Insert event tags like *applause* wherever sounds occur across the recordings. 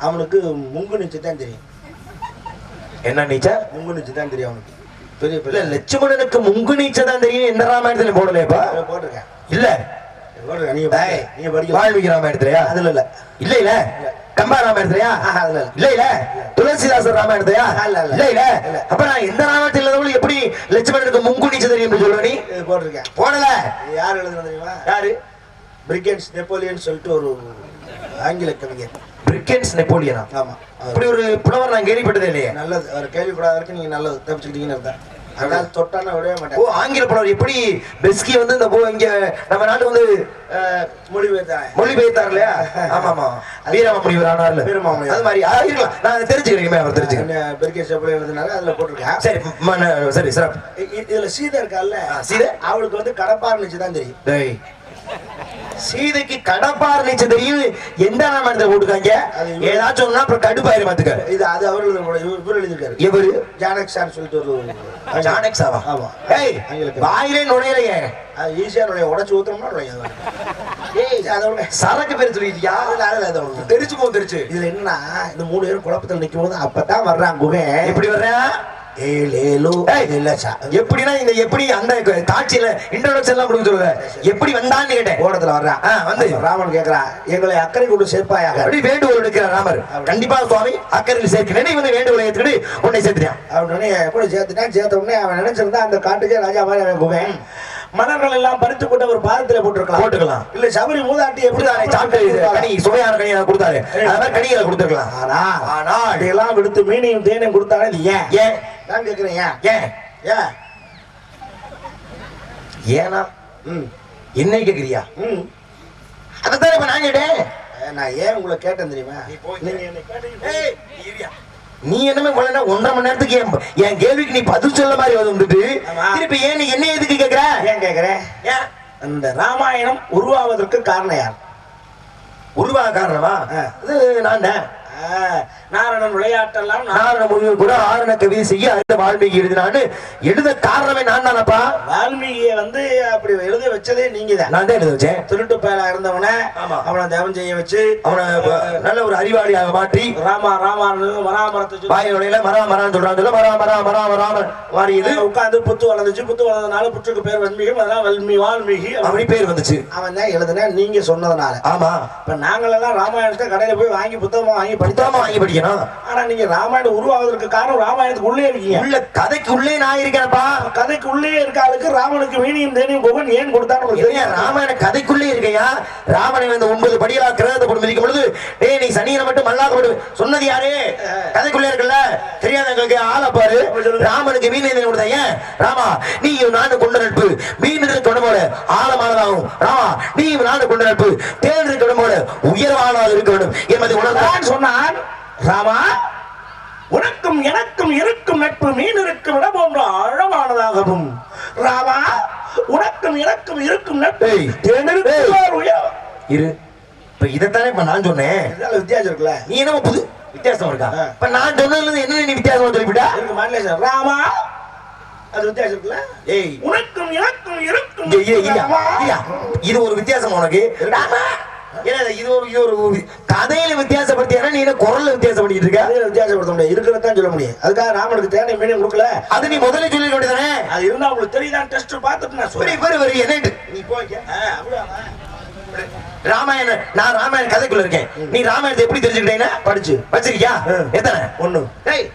அவனுக்கு முங்கு நீச்சல் தான் தெரியும். என்ன நீச்ச முங்கு நீச்சல் தான் தெரியும் அவனுக்கு. பெரிய பெரிய லட்சுமணனுக்கு முங்கு நீச்ச தான் தெரியும். எந்த ராமாயணத்துல போடலையப்பா போட்டிருக்கேன். இல்ல. வால்மீகி ராமாயணத்திலயா? அதுல இல்ல இல்ல. இல்ல கம்பா ராமாயணத்திலயா? இல்ல. இல்ல. துளசிதாசர் ராமாயணத்தையா இல்ல, இல்ல. அப்ப நான் எந்த ராமாயணத்தில் எப்படி லட்சுமணனுக்கு முங்கு நீச்ச தெரியும் சொல்லுவ நீ? போட்டிருக்கேன். போடல. யார் எழுதுனது தெரியுமா? யாரு? பிரிகேன்ஸ் நெப்போலியன் சொல்லிட்டு ஒரு ஆங்கில கவிஞர். பிரிக்கன்ஸ் நெப்போலியனா ஆமா. அப்படி ஒரு புலவர் நான் கேள்விப்பட்டதே இல்லையே. நல்லது. அவர் கேள்விப்படாத வரைக்கும் நீங்க நல்லது தப்பிச்சுக்கிட்டீங்கன்னு அர்த்தம். அதனால தொட்டான விடவே ஓ மாட்டேன் ஆங்கில புலவர். எப்படி பெஸ்கி வந்து இந்த போ- இங்க நம்ம நாட்டு வந்து மொழிபெயர்த்தாங்க மொழிபெயர்த்தார். இல்லையா? *laughs* ஆமா ஆமா வீரமா முனிவர் ஆனார்ல வீரமாமுனிவர். அது மாதிரி இருக்கலாம். நான் தெரிஞ்சுக்கிறேன் அவர் தெரிஞ்சுக்கிறேன். பிரிகேன்ஸ் நெப்போலியன் எழுதுனால அதுல போட்டிருக்கேன். சரி சரி இ- இதுல சீதை இருக்கால்ல சீதை? அவளுக்கு வந்து கடப்பார் நிச்சு தான் தெரியும். டேய் சீதைக்கு கடப்பார் நீச்சல் தெரியும் எந்த ராமாயணத்தை போட்டுக்காங்க அது இவரு- ஏதாச்சும் ஒண்ணா அப்புறம் கடுப்பாயிரம் பாத்துக்காரு இது அது அவர் எழுதுன இவர் ஜானக் சார் சொல்லிட்டு ஒரு ஜானக்ஸாவா? ஆமா. ஏய். வாயிலே நுழையலையே. அது ஈஸியா நுழைய உடச்சு ஊத்துறோம்னா நுழையாது. ஏய் அதோட சரக்கு பேர் சொல்லிட்டியா ஒண்ணு. தெரிச்சு இதுல என்னன்னா இந்த மூணு பேரும் குழப்பத்துல நிக்கும் போது அப்பதான் வர்றான் குகன் எப்படி வர்றேன் ஏழேலு. இல்ல எப்படின்னா இந்த எப்படி அந்த காட்சியில இன்ட்ரோடக்ஷன் எல்லாம் கொடுக்க எப்படி வந்தான்னு கேட்டேன். ஓடத்துல வர்றான் வந்து. ராமன் கேக்குறான் எங்களை அக்கறை கொண்டு சேர்ப்பாயாக. அப்படி வேண்டுகோள் எடுக்கிறார் ராமர். கண்டிப்பா சுவாமி அக்கறையில் சேர்க்கிறேன். இவனை வேண்டுகோளை ஏத்துக்கிட்டு உன்னை சேர்த்துட்டான். அவன் எப்படி சேர்த்துட்டான். சேர்த்த உடனே அவன் நினைச்சிருந்தா அந்த காட்டுக்கே ராஜா மாதிரி அவன் மலர்கள் எல்லாம் பறித்து கொண்டு ஒரு பாதத்துல போட்டிருக்கலாம். போட்டுக்கலாம். இல்ல சபரி மூதாட்டி எப்படி சாப்பிட்டு கனி சுவையான கனியை கொடுத்தாரு. அது மாதிரி கனிகளை கொடுத்துருக்கலாம். ஆனா ஆனால் அதையெல்லாம் விடுத்து மீனையும் தேனையும் கொடுத்தானே இது ஏன்? ஏன்? நான் கேக்குறேன் ஏன்? ஏன்? ஏன்? ஏனா ம். என்ன கேக்குறியா? ம். அதான் இப்ப நான் கேட்டேன். நான் ஏன் உங்களை கேட்டேன் தெரியுமா? நீங்க என்னை கேட்டீங்க. நீ என்னமே கொள்ளனா ஒன்றரை மணி நேரத்துக்கு என் கேள்விக்கு நீ பதில் சொல்ல மாதிரி வந்து வந்துட்டு. திருப்பி ஏன் நீ என்ன எதுக்கு கேக்குற? ஏன் கேக்குறேன் ஏன்? அந்த ராமாயணம் உருவாவதற்கு காரணம் யார்? உருவாக காரணமா. இது நான் தான் நாரணன் விளையாட்டெல்லாம் நாரண முடிவு கூட ஆரண கவிதை செய்ய அடுத்த வால்மீகி எழுதினான்னு எழுத காரணமே நான் தானப்பா வால்மீகியை வந்து அப்படி எழுத வச்சதே நீங்க தான் நான் தான் எழுத வச்சேன். திருட்டு பயலா இருந்தவனை. அவனை தவம் செய்ய வச்சு அவனை நல்ல ஒரு அறிவாளியாக மாற்றி ராமா ராமான்னு மராமரத்தை வாய் நுழையில மரா மரான்னு சொல்றான். சொல்ல மரா மரா மரா மராம மாறியது உட்கார்ந்து புத்து வளர்ந்துச்சு. புத்து வளர்ந்ததுனால புற்றுக்கு பேர் வன்மீகம் அதெல்லாம் வல்மி வால்மீகி அப்படி பேர் வந்துச்சு. அவன் தான் எழுதுன நீங்க சொன்னதுனால. ஆமா. இப்ப நாங்களெல்லாம் ராமாயணத்தை கடையில போய் வாங்கி புத்தகமா வாங்கி படித்தாம வாங்கி படிக்கணும் ஆனா நீங்க ராமாயணம் உருவாவதற்கு காரணம் ராமாயணத்துக்கு உள்ளே இருக்கீங்க. உள்ள கதைக்கு உள்ளே நான் இருக்கேன்ப்பா கதைக்கு உள்ளே இருக்க ஆளுக்கு ராமனுக்கு வீணியும் தேனியும் குகன் ஏன் கொடுத்தான்னு இல்லையா தெரியும்? ராமாயண கதைக்குள்ளே இருக்கையா? ராமனை வந்து ஒன்பது படிகளா கிரகத்தை மிதிக்கும் பொழுது டேய் நீ சனியனை மட்டும் மல்லாக்கப்படு சொன்னது யாரு? கதைக்குள்ளே இருக்குல்ல? தெரியாத எங்களுக்கு? ஆளை பாரு. ராமனுக்கு மீன் எதிரி கொடுத்தா ஏன்? ராமா நீ நாடு கொண்ட நட்பு. மீன் போல ஆழமானதாகும் ராமா நீ நாடு கொண்ட நட்பு. தேன் இருக்க போல உயர்வானதாக இருக்க வேண்டும் என்பதை உணர்ந்தான் நான் ராமா உனக்கும் எனக்கும் இருக்கும் நட்பு மீன் இருக்கும் இடம் போன்ற ஆழமானதாகவும். ராமா உனக்கும் எனக்கும் இருக்கும் நட்பு. இரு. இப்ப இதைத்தானே இப்ப நான் சொன்னேன். வித்தியாசம் இருக்குல்ல? நீ என்ன புது வித்தியாசம் இருக்கா. இப்ப நான் சொன்னதுல என்ன நீ வித்தியாசம் சொல்லிவிட்டா? மாநிலேஷன் ராமா அது வித்தியாசம் இருக்குல்ல? ஏய். உனக்கும் எனக்கும் இருக்கும். இது ஒரு வித்தியாசம் உனக்கு? ராமா. ஏன்னா இது ஒரு இது ஒரு கதையில வித்தியாசப்படுத்தியா நீ குரல்ல வித்தியாசப்படுத்திட்டு இருக்க? அதே வித்தியாசப்படுத்த முடியாது. இருக்கிறதான் சொல்ல முடியும். அதுக்காக ராமனுக்கு தேனை மீனும் கொடுக்கல? அது நீ முதல்ல சொல்லிட வேண்டியதானே? அது இருந்தா உங்களுக்கு தெரியுதான் டெஸ்ட் பார்த்துட்டு நான் வரி சொல்றேன் வரி என்ன நீ போய்க்க அப்படியா ராமாயண நான் ராமாயண கதைக்குள்ள இருக்கேன். நீ ராமாயணத்தை எப்படி தெரிஞ்சுக்கிட்டேன்னா படிச்சு. வச்சிருக்கியா. எத்தனை? ஒண்ணு. டேய்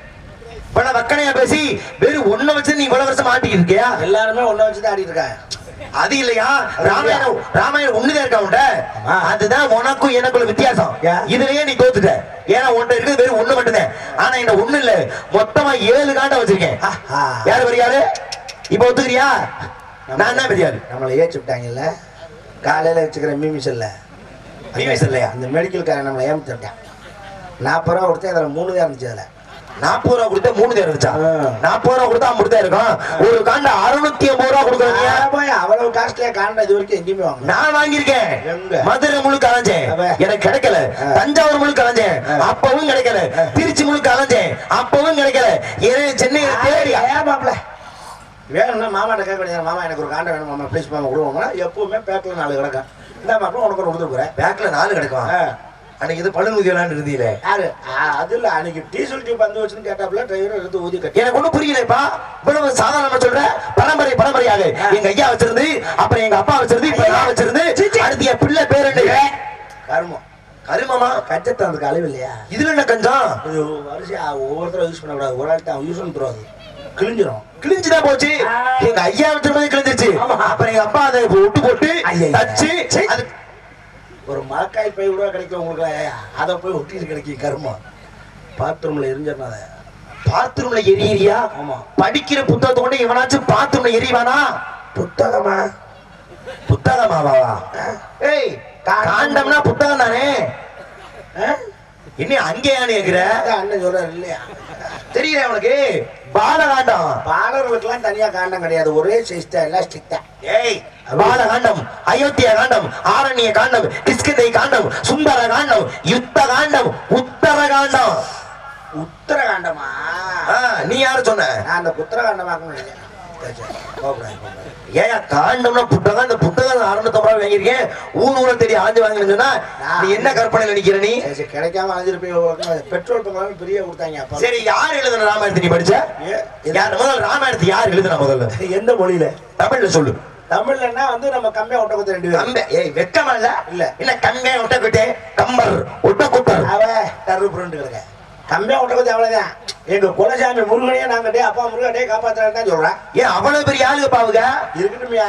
பல வக்கனையா பேசி வெறும் ஒன்ன வச்சு நீ இவ்வளவு வருஷம் மாட்டிக்கிட்டு இருக்கியா? எல்லாருமே ஒண்ண வச்சு தான் ஆடிட்டு இருக்காங்க. அது இல்லையா? ராமாயணம் ராமாயணம் ஒண்ணுதான் இருக்கா ஆமா. அதுதான் உனக்கும் எனக்குள்ள வித்தியாசம்? இதுலயே நீ தோத்துட்ட. ஏன்னா உன்ட்ட இருக்குது வெறும் ஒண்ணு மட்டும்தான். ஆனா என்ன ஒண்ணு இல்ல. மொத்தமா ஏழு காண்டம் வச்சிருக்கேன். யாரு பெரியாரு இப்ப ஒத்துக்கிறியா? நான் தான் பெரியாரு நம்மளை ஏச்சு விட்டாங்கல்ல. காலையில வச்சுக்கிற மீமிசல்ல மீமிஸ் இல்லையா? அந்த மெடிக்கல்காரன் நம்மளை ஏமாத்திட்டான். நாற்பது ரூபா கொடுத்து அதில் மூணு தான் இருந்துச்சு அதில். நாற்பது ரூபா கொடுத்தா மூணு தேர் இருந்துச்சா. நாற்பது ரூபா கொடுத்தா ஐம்பது தான் இருக்கும். ஒரு காண்ட அறுநூத்தி ஐம்பது ரூபா கொடுக்குறீங்க அவ்வளவு காஸ்ட்லியா காண்ட இது வரைக்கும் எங்கேயுமே வாங்க நான் வாங்கியிருக்கேன். எங்க? மதுரை முழுக்க அலைஞ்சேன். எனக்கு கிடைக்கல. தஞ்சாவூர் முழுக்க அலைஞ்சேன். அப்பவும் கிடைக்கல. திருச்சி முழுக்க அலைஞ்சேன். அப்பவும் கிடைக்கல. சென்னையில தேடி மாப்பிள்ள. வேணும்னா மாமாட்ட கேட்க வேண்டியது மாமா எனக்கு ஒரு காண்ட வேணும் மாமா. ப்ளீஸ் மாமா கொடுவோம்னா எப்பவுமே பேக்கில் நாலு கிடக்கும். இந்த மாப்பிள்ள உனக்கு போறேன். பேக்ல நாலு கிடைக்கும். அன்னைக்கு இது பழு ஊதி விளையாண்டு இருந்தீங்களே யாரு அது இல்ல. அன்னைக்கு டீசல் டியூப் வந்து வச்சுன்னு கேட்டாப்புல டிரைவர் எடுத்து ஊதி கட்டி. எனக்கு ஒண்ணும் புரியலப்பா இவ்வளவு சாதாரணமா சொல்ற பரம்பரை பரம்பரையாக. எங்க ஐயா வச்சிருந்து அப்புறம் எங்க அப்பா வச்சிருந்து இப்ப நான் வச்சிருந்து அடுத்து என் பிள்ளை பேர் என்ன? கருமம். கருமமா? கச்சத்தை அதுக்கு அளவு இல்லையா இதுல என்ன கஞ்சம்? வரிசையா ஒவ்வொருத்தரும் யூஸ் பண்ணக்கூடாது. ஒரு ஆள் தான் யூஸ் பண்ணி தருவாது கிழிஞ்சிரும். கிழிஞ்சுதான் போச்சு. எங்க ஐயா வச்சிருந்தது கிழிஞ்சிருச்சு. அப்புறம் எங்க அப்பா அதை ஒட்டு போட்டு. தச்சு அது ஒரு மரக்காய் பை கூட கிடைக்கும் உங்களுக்கு. அதை போய் ஒட்டிட்டு கிடைக்கும் கருமம் பாத்ரூம்ல எரிஞ்சிடணும் அதை. பாத்ரூம்ல எரியறியா? ஆமா. படிக்கிற புத்தகத்தை கொண்டு எவனாச்சும் பாத்ரூம்ல எரியவானா புத்தகமா? புத்தகமாவா? ஏய் காண்டம்னா புத்தகம் தானே? இன்னும் அங்கேயானு கேக்குற? அண்ணன் சொல்றாரு இல்லையா? தெரியல உனக்கு? பாலகாண்டம். பாலர்களுக்கெல்லாம் தனியா காண்டம் கிடையாது. ஒரே சைஸ் தான் எலாஸ்டிக் தான். ஏய் பாலகாண்டம் அயோத்திய காண்டம் ஆரண்ய காண்டம் கிஷ்கிந்தை காண்டம் சுந்தர காண்டம் யுத்த காண்டம் உத்தர காண்டம் உத்தரகாண்டமா? ஆ, நீ யாரு சொன்ன? நான் அந்த உத்தரகாண்டமாக்கணும் இல்லையா ஏயா காண்டம்னா புத்தகம் இந்த புத்தகம் அறுநூத்தி ரூபாய் வாங்கியிருக்கேன். ஊர் ஊர தெரிய ஆஞ்சு வாங்கினு நீ என்ன கற்பனையில நிக்கிற நீ? கிடைக்காம உக்காந்து பெட்ரோல் பங்காலும் பெரிய கொடுத்தாங்க சரி யார் எழுதுன ராமாயணத்தை நீ படிச்ச? யார் முதல்ல ராமாயணத்தை யார் எழுதுன முதல்ல? எந்த மொழியில? தமிழ்ல சொல்லு. தமிழ்லன்னா வந்து நம்ம கம்மியா ஒட்ட குத்த ரெண்டு கம்ப ஏய் வெக்கமா இல்ல? இல்ல. என்ன கம்பே ஒட்டக்குட்டே கம்பர் ஒட்டக்குட்டர் அவ தரு புரண்டு கிடக்க கம்மியா ஒட்ட குத்த அவ்வளவுதான். எங்க குலசாமி முருகனையே நாங்க டே அப்பா முருகன் டே காப்பாத்துறான்னு தான் சொல்றேன். ஏன் அவ்வளவு பெரிய ஆளுங்க பாவுங்க இருக்கட்டுமியா.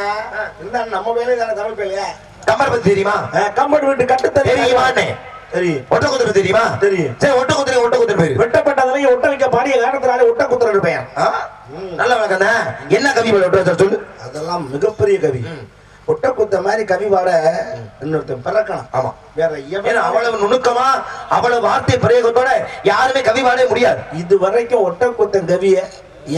இருந்தாலும் நம்ம வேலையை தானே தமிழ் பேலையே கம்பர் பத்தி தெரியுமா? கம்பெனி வீட்டு கட்டு தெரியுமாண்ணே தெரியும். ஒட்டக்குத்தர் தெரியுமா? தெரியும். சரி ஒட்டக்குத்தர் ஒட்டக்குத்தர் பேரு. வெட்டப்பட்டதுல ஒட்ட வைக்க பாடிய காரணத்தினாலே ஒட்ட குத்துற பையன் ஆ? நல்ல வழக்கம் என்ன கவி ஒட்ட சொல்லு. அதெல்லாம் மிகப்பெரிய கவி. ஒட்ட குத்த மாதிரி கவி பாட இன்னொருத்தன் பிறக்கணும். ஆமா. வேற எவன் அவ்வளவு நுணுக்கமா அவ்வளவு வார்த்தை பிரயோகத்தோட யாருமே கவி பாடவே முடியாது. இது வரைக்கும் ஒட்ட குத்தன் கவிய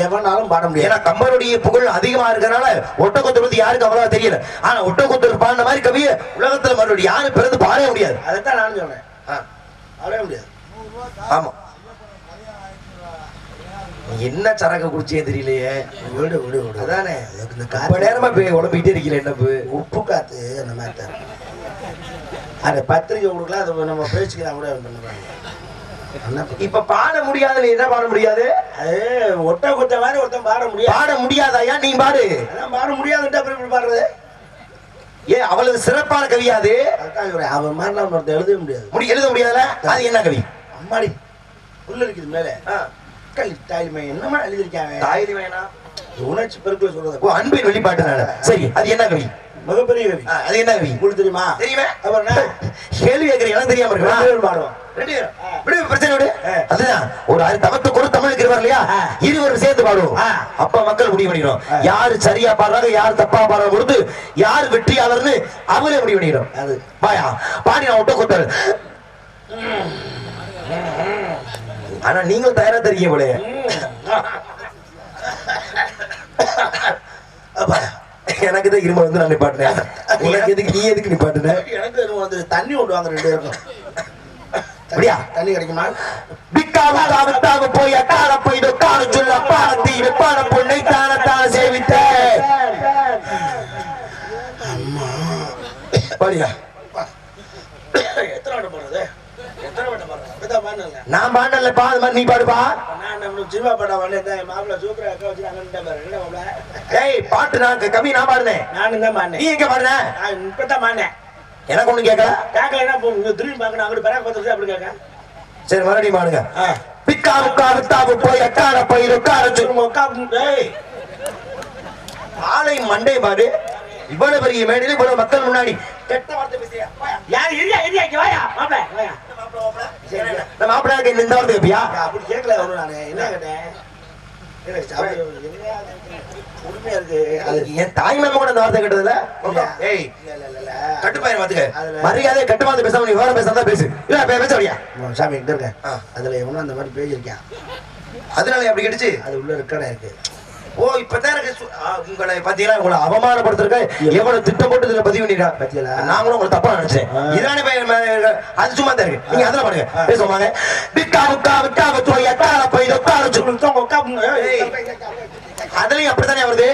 எவனாலும் பாட முடியாது. ஏன்னா கம்பருடைய புகழ் அதிகமா இருக்கறனால ஒட்டக்குத்தர் பத்தி யாருக்கு அவ்வளவா தெரியல. ஆனா ஒட்டக்குத்தர் பாடின மாதிரி கவிய உலகத்துல மறுபடியும் யாரும் பிறந்து பாடவே முடியாது. அதைத்தான் நானும் சொன்னேன். பாடவே முடியாது. ஆமா. என்ன சரக்கு குடிச்சே தெரியலையே. விடு விடு விடு. அதானே. இந்த காத்து நேரமா போய் இருக்கீங்க என்ன பு? உப்பு காத்து அந்த மாதிரி தான் அந்த பத்திரிக்கை கொடுக்கலாம் அதை நம்ம பேச்சுக்கலாம் கூட. பண்ணுவாங்க இப்ப பாட முடியாது நீ என்ன பாட முடியாது? அது ஒட்ட குத்த மாதிரி ஒருத்தன் பாட முடியாது. பாட முடியாதாயா நீ பாடு? அதான் பாட முடியாதுன்ட்டு அப்புறம் இப்படி பாடுறது? ஏ அவ்வளவு சிறப்பான கவியாது அவன் மாதிரி நம்ம ஒருத்தன் எழுதவே முடியாது. முடி எழுத முடியாதுல? அது என்ன கவி? அம்மாடி புல்லு இருக்குது மேலே மக்கள் தாய்மை என்னமா எழுதியிருக்காங்க? வேணாம் உணர்ச்சி பெருக்குல சொல்றது. ஓ அன்பின் வெளிப்பாட்டு நாடு சரி அது என்ன கவி? மிகப்பெரிய கவி. அது என்ன கவி? உங்களுக்கு தெரியுமா? தெரியுமே? அப்புறம் கேள்வி கேட்கற எனக்கு தெரியாம இருக்கலாம் பாடுவோம். இருவார் சேர்ந்து பாடுவோம். அப்ப மக்கள் முடிவு பண்ணிடும். யாரு சரியா பாடுறாங்க யாரு தப்பா பாடுறாங்க பொறுத்து யார் வெற்றியாளர்னு அவரே முடிவு பண்ணிடும். பாடி நான் ஒட்ட கொத்தல் ஆனா நீங்களும் தயாரா தெரியும் போல அப்பா எனக்கு தான் இருமல் வந்து நான் நிப்பாட்டினேன். உனக்கு எதுக்கு நீ எதுக்கு நிப்பாட்டின? எனக்கு என்னமோ வந்து தண்ணி கொண்டு வாங்க ரெண்டு பேருக்கும். அப்படியா? தண்ணி கிடைக்குமா? காவத்தாவு போய் அக்கால போய் தொக்கால சொல்ல பாலத்தி வெப்பான பொண்ணை தானத்தான சேவித்த பாடியா எத்தனை வட்டம் போடுறது எத்தனை வட்டம் போடுறது அப்படிதான் பாடுங்க நான் பாடல பா அது மாதிரி நீ பாடுப்பா. நான் நம்ம சினிமா படம் வந்து மாப்பிள்ள சூப்பரா அக்கா வச்சு பாரு. என்ன ஏய் பாட்டு நான் கவி நான் பாடுனேன். நானும் தான் நீ மாண்டேன் எங்க பாடுன? நான் இப்பதான் மாண்டேன் எனக்கு ஒண்ணு கேட்கல. இப்போ இங்க திரும்பி பார்க்கணும். அங்கிட்டு பெறாக பார்த்துட்டு அப்படி கேட்க. சரி மறுபடியும் பாடுங்க. ஆ. விக்காவு காவத்தாவு போய் அக்கால போய் தொக்கால சொல்ல உங்க அக்கா ஏய். ஆலை மண்டை பாடு. இவ்வளவு பெரிய மேடையில இவ்வளவு மக்கள் முன்னாடி. கெட்ட வார்த்தை பேசியா யார் இரியா இங்க வாயா. மாப்பிள்ள வாயா. நம்ம மாப்பிள்ளைக்கு இந்த வார்த்தை கேப்பியா அப்படி கேட்கல வரும் நானு. என்ன கேட்டேன்? உண்மையா இருக்கு. அது அதுக்கு என் தாய் மாமா கூட அந்த வார்த்தை கேட்டதுல. ஏய். கட்டுப்பாயிரம் பாத்துக்க மரியாதை கட்டுமாந்து பேசாம நீ வேற பேசு. இல்ல பேச வரியா சாமி இருக்க. அதுல எவனும் அந்த மாதிரி பேசியிருக்கான். அதனால அப்படி கிடைச்சு அது உள்ள ரெக்கார்டா இருக்கு ஓ இப்பதான் எனக்கு உங்களை பாத்தீங்கன்னா உங்களை அவமானப்படுத்துறக்க எவ்வளவு திட்டம் போட்டு இதுல பதிவு பண்ணிட்டா? பாத்தீங்களா? நாங்களும் உங்களை தப்பா நினைச்சேன். இதானே அது சும்மா தான் இருக்கு. நீங்க அதெல்லாம் பாருங்க. பேசுவாங்க விக்கா விக்கா விக்கா போய் எட்டால போய் ஏய், அதுலயும் அப்படித்தானே வருது?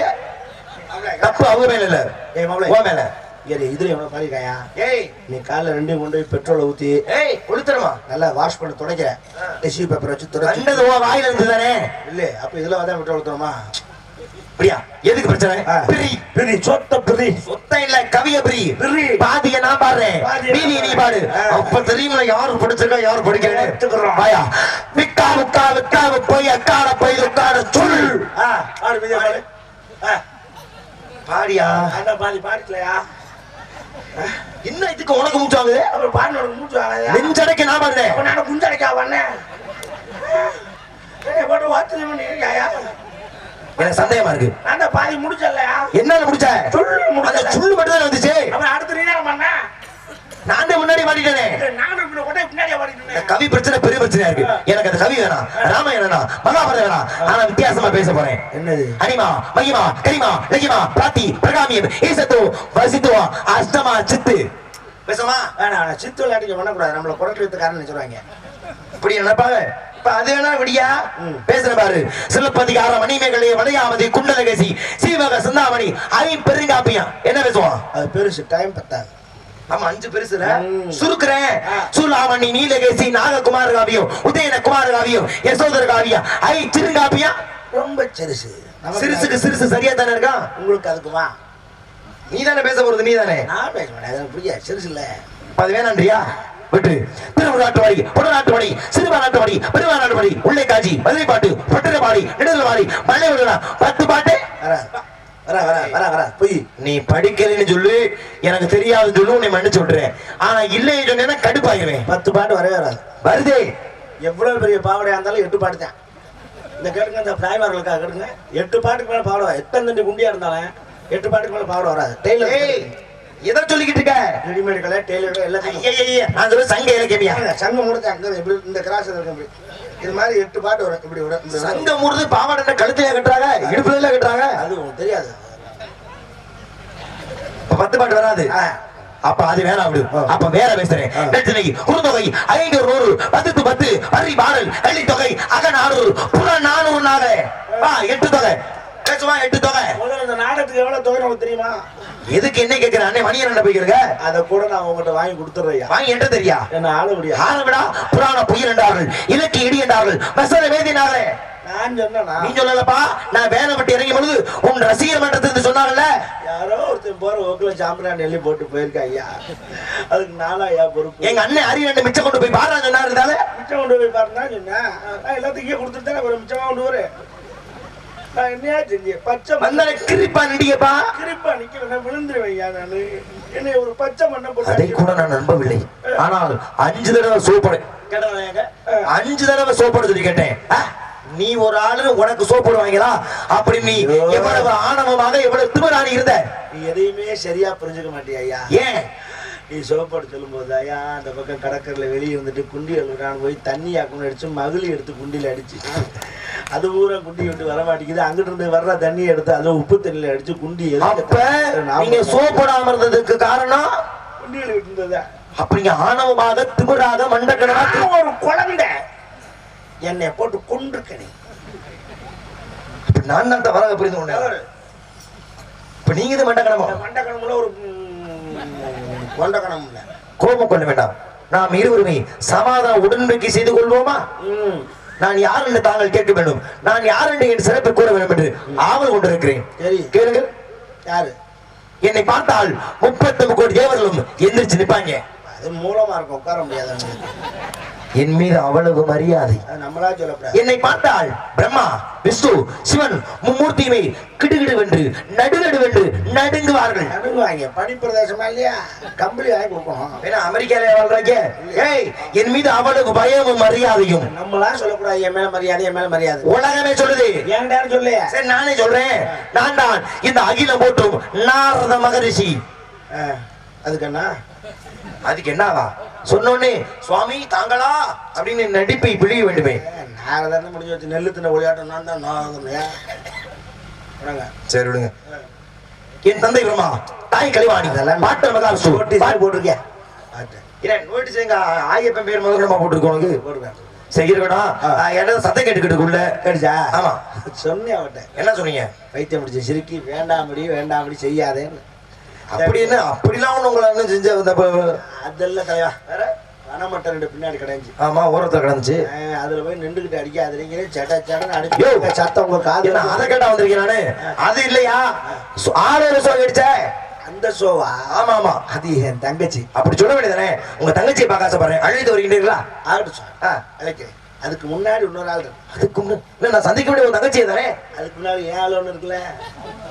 தப்பு அவங்க மேல இல்ல. ஏய். ஓ மேல. இங்க இதுல எவ்வளவு பாதிக்காயா ஏய். நீ காலைல ரெண்டையும் கொண்டு போய் பெட்ரோலை ஊத்தி ஏய் கொளுத்தணுமா நல்லா வாஷ் பண்ணி துடைக்கிற டிஷ்யூ பேப்பர் வச்சு துடைச்சு. வாயில இருந்து தானே இல்ல அப்ப இதுல வந்து பெட்ரோல் ஊத்தணுமா? அப்படியா? எதுக்கு பிரச்சனை. பிரி. பிரி சொத்த பிரி. சொத்த இல்ல கவிய பிரி. பிரி. பாதிய நான் பாடுறேன். நான் நீ பாடு. அப்ப தெரியுமா யாரு படிச்சிருக்கா யாரு படிக்கிறேன்னு கத்துக்கிறோம். வாயா. விக்கா விக்கா விக்கா போய் அக்காட போய் உட்கார சொல். பாடு பாடு. பாடியா? பாதி பாடிக்கலையா? என்ன இதுக்கு உனக்கு மூச்சாகுது அப்புறம் பாடு உனக்கு மூச்சு வாங்காதயா நெஞ்சடைக்க நான் பாடுறேன். நான் குஞ்சடைக்கா ஏய், போட்டு பண்ணிருக்காயா எனக்கு சந்தேகமா இருக்கு. தான் பாதி முடிச்சலையா என்னால முடிச்ச? சொல்லு அந்த முடிச்சல சுள்ளு மட்டும் தான் வந்துச்சு. அப்புறம் அடுத்து நீ தான் பண்ண? நான் தான் முன்னாடி மாட்டிட்டேனே. நானும் இந்த பாடிட்டு கவி பிரச்சனை பெரிய பிரச்சனையா இருக்கு. எனக்கு அந்த கவி வேணாம் ராமாயணம் வேணாம் மகாபாரதம் வேணாம். ஆனா வித்தியாசமா பேச போறேன். என்னது? அனிமா மகிமா கரிமா லகிமா பிராத்தி பிரகாமியம் ஈசத்து வசித்துவா அஷ்டமா சித்து. பேசுமா? வேணாம் சித்து விளையாட்டுக்கு பண்ணக்கூடாது. நம்மள குறைட்டு வைத்துக்காரன்னு நினைச்சிருவாங்க இப்படி நினைப்பாங்க. இப்ப அது வேணா விடியா. பேசுற பாரு. சிலப்பதிகார மணிமேகலை வளையாமதி குண்டலகசி சீவக சிந்தாமணி ஐம்பெருங்காப்பியம் என்ன பேசுவான்? அது பெருசு டைம் பத்தாது. ஆமா அஞ்சு பெருசுல. சுருக்குறேன். சூலாமணி நீலகேசி நாககுமார காவியம் உதயன குமார காவியம் யசோதர காவியம் ஐ சிறுங்காப்பியம். ரொம்ப சிறுசு. சிறுசுக்கு சிறுசு சரியா தானே இருக்கான் உங்களுக்கு அதுக்குமா நீ தானே பேச போறது நீ தானே நான் பேச மாட்டேன் அது புரியாது. சிறுசு இல்ல. அது வேணான்றியா? விட்டு திருவிழாட்டு வழி புடநாட்டு வழி சிறுவா நாட்டு வழி பெருவா நாட்டு வழி உள்ளே காட்சி மதுரை பாட்டு பட்டர பாடி நெடுதல் பாடி மலை விடலாம் பத்து பாட்டு? வர வர வர வர வர போய். நீ படிக்கலைன்னு சொல்லு எனக்கு தெரியாதுன்னு சொல்லு உன்னை மன்னிச்சு விட்டுறேன். ஆனா இல்லைன்னு சொன்னேன்னா கடுப்பாயிருவேன். பத்து பாட்டு வரவே வராது. வருதே. எவ்வளவு பெரிய பாவடையா இருந்தாலும் எட்டு பாட்டு தான். இந்த கேட்டுங்க இந்த பிராய்மார்களுக்காக கேட்டுங்க. எட்டு பாட்டுக்கு மேல பாவடை எத்தனை குண்டியா இருந்தாலும் எட்டு பாட்டுக்கு மேல பாவடை வராது. டெய்லர் எதை சொல்லிக்கிட்டு இருக்க? ரெடிமேட் கடை டெய்லர் எல்லாத்தையும் ஐயையே, நான் சொல்ல சங்க இலக்கியமியா பாருங்க, சங்கம் முடிச்சு அங்க இப்படி இந்த கிராஸ் இருக்கும் இது மாதிரி எட்டு பாட்டு வரும் இப்படி விட இப்படி விட. சங்க முறுது பாவாடை கழுத்தையா கட்டுறாங்க இடுப்புல கட்டுறாங்க. அது தெரியாது. பத்து பாட்டு வராது. அப்ப அது வேணாம் விடு ஆ. அப்ப வேற பேசுறேன். நெற்றினை குறுந்தொகை ஐந்து நூறு பத்து பத்து பரி பாடல் கள்ளி தொகை அக நானூறு புற நானூறு நாக எட்டு தொகை. பேசுவா எட்டு தொகை? முதல்ல இந்த நாடகத்துக்கு எவ்வளவு தொகை நமக்கு தெரியுமா? எதுக்கு என்ன கேக்குற? அண்ணே மணியன் என்ன போய்க்கிறங்க அதை கூட நான் உங்ககிட்ட வாங்கி கொடுத்துட்றேன் வாங்கி என்ன தெரியா? என்ன ஆள முடியாது. ஆனவிடா புராண புயல் என்றார்கள். இலக்கு இடி என்றார்கள். மசல வேதினார்களே நான் சொன்னா நீ சொல்லலப்பா. நான் வேலை விட்டு இறங்கும் பொழுது உன் ரசிகர் மன்றத்துக்கு சொன்னாங்கல்ல? யாரோ ஒருத்தன் போற ஓக்கில சாம்பிரான் எள்ளி போட்டு போயிருக்கா ஐயா அதுக்கு நானா ஐயா பொறுப்பு? எங்க அண்ணன் அரி ரெண்டு மிச்சம் கொண்டு போய் பாடுறாங்க சொன்னாரு இருந்தாலும் மிச்சம் கொண்டு போய் பாருன்னா சொன்னேன். எல்லாத்துக்கும் கொடுத்துட்டு தானே ஒரு மிச்சமா கொண்டு வரேன் நான் என்னையா செஞ்சேன் பச்சை மண்ண கிரிப்பா நிடியப்பா. கிரிப்பா நிக்கிறேன் விழுந்துருவேன் ஐயா நானு. என்னை ஒரு பச்சை மண்ணை போட்டு அதை கூட நான் நம்பவில்லை. ஆனால் அஞ்சு தடவை சோப்படு. அஞ்சு தடவை சோப்படு சொல்லி கேட்டேன். நீ ஒரு ஆளு உனக்கு சோப்படு வாங்கிலா அப்படி நீ. எவ்வளவு ஆணவமாக எவ்வளவு திமிராணி இருந்த? நீ எதையுமே சரியா புரிஞ்சுக்க மாட்டியா ஐயா ஏன்? நீ சோப்பாடு சொல்லும்போது ஐயா அந்த பக்கம் கடற்கரையில் வெளியே இருந்துட்டு குண்டி அழுகிறான் போய் தண்ணி ஆக்கணும் அடிச்சு மகளி எடுத்து குண்டியில் அடிச்சு. அது பூரா குண்டி விட்டு வர மாட்டேங்குது. அங்கிட்டு இருந்து வர்ற தண்ணியை எடுத்து அதுவும் உப்பு தண்ணியில் அடிச்சு குண்டி அப்ப நீங்க சோப்படாம இருந்ததுக்கு காரணம்? குண்டியில் இருந்ததா? அப்படிங்க ஆணவமாக திமிராக மண்டக்கடனா நான் ஒரு குழந்தை. என்னை போட்டு கொண்டிருக்கனே நான் தான் வரக புரிந்து கொண்டேன். இப்ப நீங்க இது மண்டக்கடமா மண்டக்கணமுல ஒரு கொண்டக்கணம் கோபம் கொள்ள வேண்டாம். நாம் இருவருமே சமாதான உடன்படிக்கை செய்து கொள்வோமா? நான் யார் என்று தாங்கள் கேட்க வேண்டும். நான் யார் என்று என் சிறப்பை கூற வேண்டும் என்று ஆவல் கொண்டிருக்கிறேன். கேளுங்கள் யாரு? என்னை பார்த்தால் முப்பத்தொன்பது கோடி தேவர்களும் எந்திரிச்சு நிப்பாங்க அது மூலமா இருக்கும். உட்கார முடியாது. என் மீது அவ்வளவு மரியாதை. என்னை பார்த்தால் பிரம்மா விஷ்ணு சிவன் மும்மூர்த்தியுமே கிடுகிடுவென்று நடுநடுவென்று நடுங்குவார்கள். நடுங்குவாங்க. பனிப்பிரதேசமா இல்லையா? கம்பளி வாங்கி கொடுக்கணும் வேணா அமெரிக்கால வாழ்றாங்க. ஏய் என் மீது அவ்வளவு பயமும் மரியாதையும். நம்மளா சொல்லக்கூடாது. என் மேல மரியாதை என் மேல மரியாதை. உலகமே சொல்லுது. ஏன்டா சொல்லு சரி நானே சொல்றேன். நான் தான் இந்த அகிலம் போட்டும் நாரத மகரிஷி. அதுக்கு என்ன? அதுக்கு என்னவா? சொன்னோடனே சுவாமி தாங்களா? அப்படின்னு நடிப்பை பிழிய வேண்டுமே. நான் தானே முடிஞ்சு வச்சு நெல்லு தின்ன விளையாட்டம் நான் தான் நான் சரி விடுங்க. என் தந்தை பிரம்மா தாய் கலிவாணி. அதெல்லாம் மாற்ற மகாவிஷ்ணு. நோட்டீஸ் போட்டிருக்கேன். இல்ல நோட்டீஸ் எங்க ஆயப்பன் பேர் முதல்ல போட்டுருக்கோம் உனக்கு? போட்டுருக்கேன் ஆ. இடம் சத்தம் கேட்டுக்கிட்டுக்குள்ள? கேட்டுச்சா? ஆமா. சொன்னேன் அவன்கிட்ட என்ன சொன்னீங்க? வைத்தியம் முடிச்ச சிரிக்கி வேண்டாம்படி வேண்டாம்படி செய்யாதேன்னு. அப்படின்னு அப்படிலாம் ஒண்ணு உங்களை என்ன செஞ்ச அதெல்லாம் தலைவா. வேற வனமட்டை ரெண்டு பின்னாடி கிடைஞ்சி. ஆமா ஓரத்துல கிடந்துச்சு அதுல போய் நின்றுகிட்டு அடிக்காதீங்க சட்ட சடன்னு யோ. அடிச்சு சத்தம் உங்க காது என்ன அதை கேட்டா வந்திருக்கேன் நானு? அது இல்லையா? ஆளு சோக அடிச்ச அந்த ஷோவா ஆமா ஆமா. அது என் தங்கச்சி. அப்படி சொல்ல வேண்டியதானே உங்க தங்கச்சியை பார்க்க ஆசைப்படுறேன். அழைத்து வருகின்றீர்களா? ஆகட்டும் சார் அழைக்கிறேன். அதுக்கு முன்னாடி இன்னொரு ஆள் இருக்கு. அதுக்கு முன்ன- இல்ல நான் சந்திக்க வேண்டிய உங்க தங்கச்சியை தானே? அதுக்கு முன்னாடி ஏன் ஆள் ஒன்று இருக்குல்ல.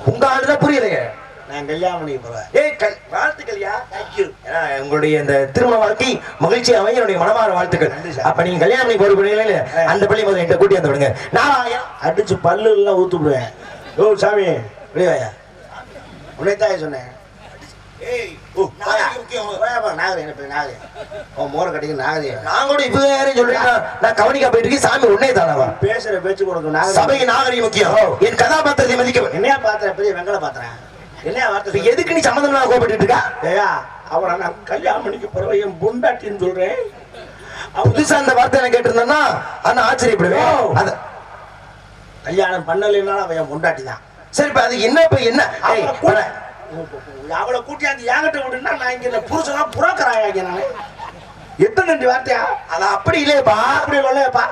உங்க ஆளுதான் புரியலையே. நான் கல்யாணம் பண்ணிக்க போறேன். ஏய் கல் வாழ்த்துக்கள்யா தேங்க்யூ ஏன்னா, உங்களுடைய இந்த திருமண வாழ்க்கை மகிழ்ச்சி அமைய என்னுடைய மனமார வாழ்த்துக்கள். அப்ப நீங்க கல்யாணம் பண்ணி போற பிள்ளைங்களே அந்த பள்ளி முதல்ல என்கிட்ட கூட்டி வந்து விடுங்க. நான் அடிச்சு பல்லு எல்லாம் ஊத்துடுவேன் ஓ சாமி சொன்னேன் என்ன இருக்கேன். சாமி உன்னே தானவா பேசுற பேச்சு கொடுக்கும் சபைக்கு நாகரிகம் முக்கியம். என் கதாபாத்திரத்தை மதிக்க என்னையா பாத்திர பெரிய வெங்கல பாத்திரேன் இப்ப வார்த்தை எதுக்கு நீ சம்மந்தம் இல்லாம கோபப்பட்டு இருக்கா? ஏயா அவனை நான் கல்யாணம் பண்ணிக்க போறவன் என் பொண்டாட்டின்னு சொல்றேன். புதுசா அந்த வார்த்தை நான் கேட்டிருந்தேன்னா அண்ணா ஆச்சரியப்படுவேன். அத கல்யாணம் பண்ணலைன்னாலும் அவன் என் பொண்டாட்டி தான். சரி இப்ப அது என்ன இப்ப என்ன? ஏய், அவளை கூட்டியாந்து என்கிட்ட விடுனா நான் இங்க இந்த புருஷனா புறக்கறாங்க நானு? எத்தனை நன்றி வார்த்தையா? அது அப்படி இல்லையேப்பா. அப்படி இல்லையப்பா.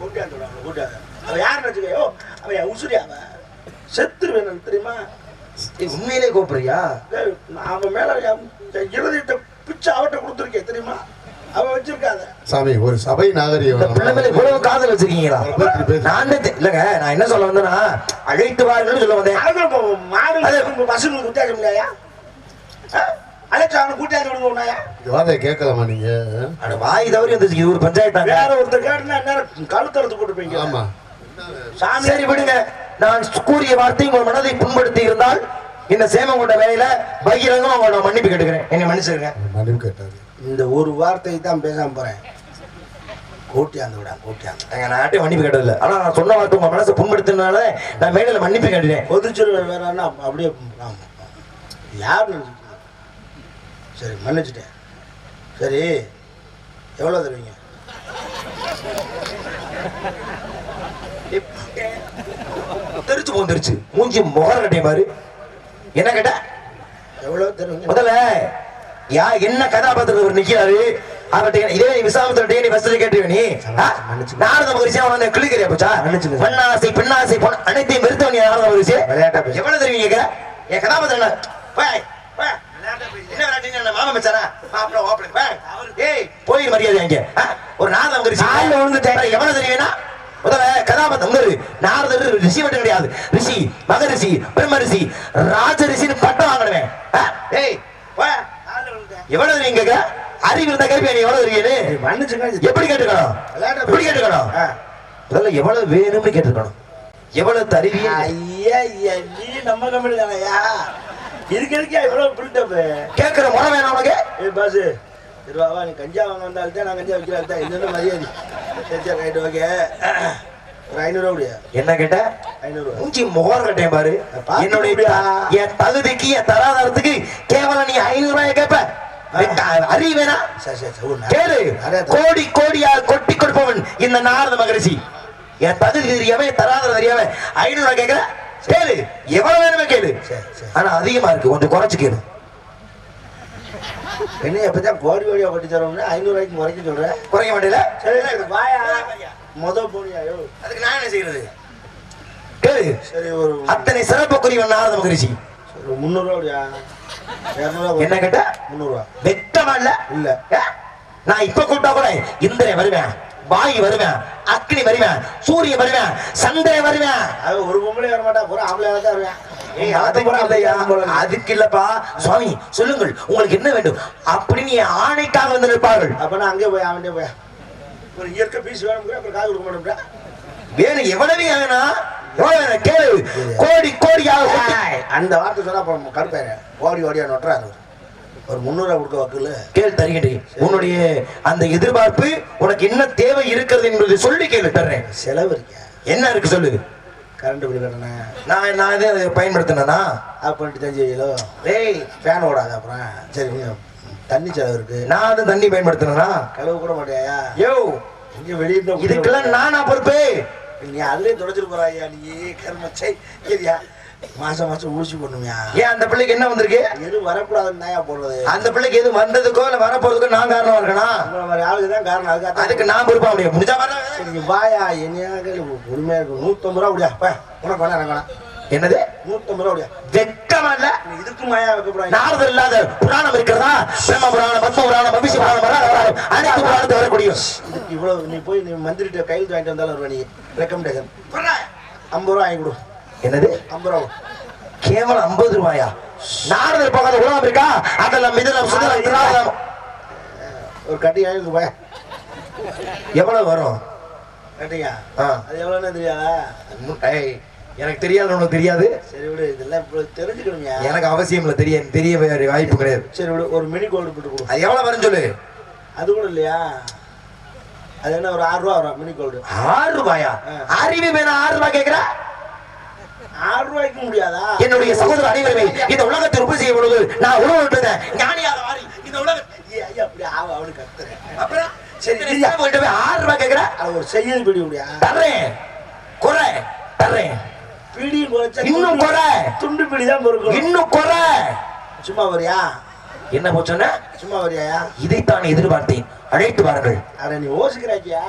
கூட்டியாந்து கூட்டியாந்து அவன் யாருன்னு வச்சுக்கோ அவன் என் உசுரி அவன் செத்துருவேன் தெரியுமா? உண்மையிலே நான் அவன் மேல இருதயத்தை பிச்சை அவட்ட கொடுத்துருக்கேன் தெரியுமா? அவன் வச்சிருக்காத. சாமி ஒரு சபை நாகரிகம். பிள்ளை மேல இவ்வளவு காதல் வச்சிருக்கீங்களா. நான் இல்லங்க நான் என்ன சொல்ல வந்தேன்னா அழைத்து வாருங்கன்னு சொல்ல வந்தேன். மாடு பசுங்களுக்கு வித்தியாசம் இல்லையா அழைச்சா அவனை கூட்டியாந்து விடுங்க உன்னாயா கேட்கலாமா நீங்க? அட வாய் தவறி வந்துச்சு இது ஒரு பஞ்சாயத்தாங்க. வேற ஒருத்தர் கேட்டுனா நேரம் கழுத்தறுத்து போட்டுப்பீங்க. ஆமா. சாமி. சரி விடுங்க. நான் கூறிய வார்த்தை உங்கள் மனதை புண்படுத்தி இருந்தால் இந்த சேமம் கொண்ட வேலையில பகிரங்கமா உங்களோட மன்னிப்பு கேட்டுக்கிறேன். என்னை மன்னிச்சிருங்க. மன்னிப்பு கேட்டாரு. இந்த ஒரு வார்த்தையை தான் பேசாம போறேன். கூட்டியாந்து. விடா கூட்டியாந்து எங்க நாட்டை மன்னிப்பு கேட்டதில்ல. ஆனா நான் சொன்ன வார்த்தை உங்க மனசை புண்படுத்தினால நான் மேடையில மன்னிப்பு கேட்டுட்டேன். ஒதுச்சிருவேன் வேற என்ன அப்படியே. யார் சரி மன்னிச்சிட்டேன். சரி எவ்வளோ தருவீங்க? தெரிச்சு போந்துருச்சு மூஞ்சி முகர கட்டிய பாரு. என்ன கேட்ட? எவ்வளோ தருவீங்க முதல்ல யா என்ன கதாபாத்திரத்தில் ஒரு நிக்கிறாரு? அவர்கிட்ட இதே நீ விசாமத்துல நீ பஸ்ல கேட்டுருவ நீ. நாரத மகிழ்ச்சியா அவன கிளிக்கிறியா போச்சா. பெண்ணாசை பெண்ணாசை பொண்ணு அனைத்தையும் வெறுத்தவன் நீ நாரத மகிழ்ச்சி விளையாட்டா. எவ்வளவு தெரியும் கேக்குற என் கதாபாத்திரம் என்ன? போய் போய். மரியாதை? ஒரு கால்ல விழுந்துட்டேன். எவ்வளவு தெரியும்னா? கதாபாத்திரம் நாரதர் ரிஷி மட்டும் கிடையாது. ரிஷி மகரிஷி பிரம்ம ரிஷி ராஜ ரிஷின்னு பட்டம் வாங்கினவன் எவ்வளவு நீங்க? அறிவு இருந்தா கேட்பேன் நீ எவ்வளவு இருக்கீங்க எப்படி கேட்டுக்கணும்? எப்படி கேட்டுக்கணும். முதல்ல எவ்வளவு வேணும்னு கேட்டுக்கணும். எவ்வளவு தருவீங்க ஐயா ஐயா நீ நம்ம கம்பெனி தானயா இதுக்கு இருக்கா இவ்வளோ பில்டப் கேட்கிற முறை வேணாம் உனக்கு? பாசு. இருவாவா நீ கஞ்சா வாங்க வந்தால்தான் நான் கஞ்சா வைக்கிறா தான் இது மரியாதை. சரி சரி ரைட்டு ஓகே ஒரு ஐநூறுரூவா முடியா என்ன கேட்ட? ஐநூறுரூவா மூஞ்சி முகர் கட்டேன் பாரு. என்னுடைய என் தகுதிக்கு என் தராதரத்துக்கு கேவலம் நீ ஐநூறு ரூபாய் கேப்ப அறிவு வேணா. சரி சரி சரி ஒரு கேளு. கோடி கோடியா கொட்டி கொடுப்பவன் இந்த நாரத மகரிஷி. என் தகுதி தெரியாம தராதரம் தெரியாம ஐநூறு கேக்குற கேளு. எவ்வளவு வேணுமே கேளு. ஆனா அதிகமா இருக்கு. கொஞ்சம் குறைச்சு கேளு. என்ன எப்பதான் கோடி கோடியா கொட்டி தரோம்னு ஐநூறுரூவாய்க்கு குறைக்க சொல்கிறேன் குறைக்க மாட்டேல? சரி சரி வாயா முத போனியா யோ அதுக்கு நான் என்ன செய்யறது? கேளு. சரி ஒரு அத்தனை சிறப்புக்குரியவன் நாரத மகரிஷி அப்படியா இரநூறுவா என்ன கேட்ட? முந்நூறுரூவா வெட்டமா இல்ல? இல்ல. ஏ? நான் இப்ப கூப்பிட்டா கூட இந்திரன் வருவேன். வாயு வருவேன் அக்னி வருவேன் சூரியன் வருவேன் சந்திரன் வருவேன். அது ஒரு பொம்பளை வர மாட்டா பூரா ஆம்பளை தான் வருவேன். அதுக்கு இல்லப்பா. சுவாமி சொல்லுங்கள் உங்களுக்கு என்ன வேண்டும்? அப்படின்னு ஆணைக்காக வந்து நிற்பார்கள். அப்ப நான் அங்கே போய் அவன்கிட்ட போய். ஒரு இயற்கை பீஸ் வேணும் அப்புறம் காது கொடுக்க மாட்டோம்டா வேணும் எவ்வளவு வேணும் கேளு. கோடி கோடியாக அந்த வார்த்தை சொன்னா கருப்பேன் ஓடி ஓடியா நொட்டுறாரு. ஒரு முந்நூறுவா கொடுக்க வக்கீல்? கேள் தருகின்றேன் உன்னுடைய அந்த எதிர்பார்ப்பு உனக்கு என்ன தேவை இருக்கிறது என்பதை சொல்லி கேளு தர்றேன். செலவு என்ன இருக்கு சொல்லு. கரண்ட் பில் கட்டணேன் நான் நான் இதை பயன்படுத்தினா ஆஃப் பண்ணிட்டு டேய். ஃபேன் ஓடாது அப்புறம். சரி தண்ணி செலவு இருக்கு. நான் அதை தண்ணி பயன்படுத்தினா கழுவு கூட மாட்டியா? யோ. இங்க வெளியே இதுக்கெல்லாம் நானா பொறுப்பு? நீ அதுலயே தொடச்சிட்டு போறாயா நீ? கருமச்சை ஏரியா மாசம் மாசம் ஊசி போடணும்யா. ஏன் அந்த பிள்ளைக்கு என்ன வந்திருக்கு? எது வரக்கூடாதுன்னு தான் போடுறது. அந்த பிள்ளைக்கு எது வந்ததுக்கோ இல்ல வர போறதுக்கோ நான் காரணமா இருக்கணும் ஆளுக்கு தான் காரணம். அதுக்காக அதுக்கு நான் பொறுப்பா முடியும். முடிஞ்சா வர. வாயா என்னையாக பொறுமையா இருக்கும் நூத்தம்பது ரூபா பா உனக்கு வேணா வேணாம் என்னது? நூத்தம்பது ரூபா முடியா வெக்கமா இல்ல? இதுக்கு மாயா வைக்கப்படாது நாரதர் இல்லாத புராணம் இருக்கிறதா? பிரம்ம புராணம் பத்ம புராணம் பவிஷ்ய புராணம் வராத அனைத்து புராணத்தை வரக்கூடிய இதுக்கு இவ்வளவு நீ போய் நீ மந்திரிட்ட கையெழுத்து வாங்கிட்டு வந்தாலும் வருவ நீ. ரெக்கமெண்டேஷன் ஐம்பது ரூபா வாங்கி கொடு. என்னது? ரூபா கேவலம் ஐம்பது ரூபாயா? நாரதர் போகாத உலகம் இருக்கா? அதெல்லாம் மிதனம் சுதனம் திராவிடம். ஒரு கட்டி வாங்கி போய் எவ்வளவு வரும்? கட்டியா. அது எவ்வளோன்னு தெரியாதா? எனக்கு தெரியாது உனக்கு தெரியாது? சரி விடு இதெல்லாம் இப்போ தெரிஞ்சுக்கணும்யா. எனக்கு அவசியம் இல்லை தெரிய தெரிய வாய்ப்பு கிடையாது. சரி விடு ஒரு மினி கோல்டு போட்டு கொடு. அது எவ்வளவு வரும் சொல்லு. அது கூட இல்லையா? அது என்ன ஒரு ஆறு ரூபா வரும் மினி கோல்டு. ஆறு ரூபாயா. அறிவு வேணா ஆறு ரூபாய் கேக்குற? ஆறு ரூபாய்க்கு முடியாதா? என்னுடைய சகோதர அனைவருமே இந்த உலகத்தை உற்பத்தி செய்யும் பொழுது நான் உணவு விட்டுறேன் ஞானியாக மாறி இந்த உலக ஏய், ஐயா அப்படி ஆவ அவனுக்கு கத்துறேன் அப்புறம் சரி, போயிட்டு போய் ஆறு ரூபாய் கேக்குற? அது ஒரு செய்யல் பிடி முடியா தர்றேன். குறை. தர்றேன். பிடி குறைச்சா இன்னும் குறை. துண்டு பிடி தான் பொறுக்கணும் இன்னும் குறை. சும்மா வரியா? என்ன போச்சோன்னா? சும்மா வரியாயா? இதைத்தான் எதிர்பார்த்தேன். அழைத்து வாருங்கள். அட நீ ஓசிக்கிறாக்கியா